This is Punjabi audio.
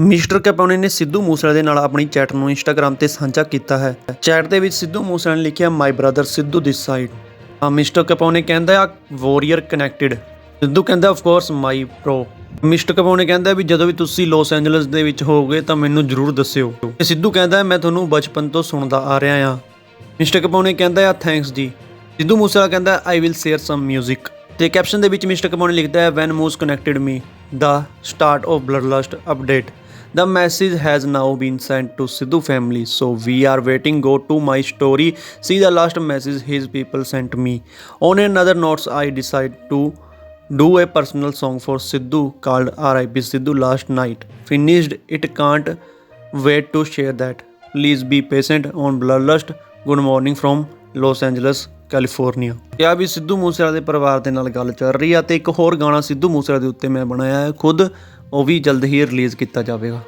ਮਿਸਟਰ ਕੈਪੋਨੇ ਨੇ ਸਿੱਧੂ ਮੂਸੇਵਾਲੇ ਦੇ ਨਾਲ ਆਪਣੀ ਚੈਟ ਨੂੰ ਇੰਸਟਾਗ੍ਰam ਤੇ ਸਾਂਝਾ ਕੀਤਾ ਹੈ। ਚੈਟ ਦੇ ਵਿੱਚ ਸਿੱਧੂ ਮੂਸੇਵਾਲੇ ਨੇ ਲਿਖਿਆ my brother Sidhu this side ਆ ਮਿਸਟਰ ਕੈਪੋਨੇ ਕਹਿੰਦਾ ਆ ਵਾਰੀਅਰ ਕਨੈਕਟਡ ਸਿੱਧੂ ਕਹਿੰਦਾ of course my bro mister Capone ਕਹਿੰਦਾ ਵੀ, ਜਦੋਂ ਵੀ ਤੁਸੀਂ ਲਾਸ ਐਂਜਲਸ ਦੇ ਵਿੱਚ ਹੋਵੋਗੇ ਤਾਂ ਮੈਨੂੰ ਜ਼ਰੂਰ ਦੱਸਿਓ। ਤੇ ਸਿੱਧੂ ਕਹਿੰਦਾ, ਮੈਂ ਤੁਹਾਨੂੰ ਬਚਪਨ ਤੋਂ ਸੁਣਦਾ ਆ ਰਿਹਾ ਆ ਮਿਸਟਰ ਕੈਪੋਨੇ ਕਹਿੰਦਾ ਆ ਥੈਂਕਸ ਜੀ। ਸਿੱਧੂ ਮੂਸੇਵਾਲਾ ਕਹਿੰਦਾ ਆਈ ਵਿਲ ਸ਼ੇਅਰ ਸਮ 뮤직 ਤੇ ਕੈਪਸ਼ਨ ਦੇ ਵਿੱਚ ਮਿਸਟਰ ਕੈਪੋਨੇ ਲਿਖਦਾ ਹੈ when Moose connected me the start of blood lust update The message has now been sent to Sidhu family, so we are waiting. Go to my story, see the last message his people sent me. On another notes, I decide to do a personal song for Sidhu called RIP Sidhu last night. Finished it, can't wait to share that. Please be patient on Bloodlust. Good morning from Los Angeles, California ਕਿਹਾ ਵੀ ਸਿੱਧੂ ਮੂਸੇਵਾਲੇ ਦੇ ਪਰਿਵਾਰ ਦੇ ਨਾਲ ਗੱਲ ਚੱਲ ਰਹੀ ਆ ਤੇ ਇੱਕ ਹੋਰ ਗਾਣਾ ਸਿੱਧੂ ਮੂਸੇਵਾਲੇ ਦੇ ਉੱਤੇ ਮੈਂ ਬਣਾਇਆ ਹੈ ਖੁਦ ਉਹ ਵੀ ਜਲਦ ਹੀ ਰਿਲੀਜ਼ ਕੀਤਾ ਜਾਵੇਗਾ।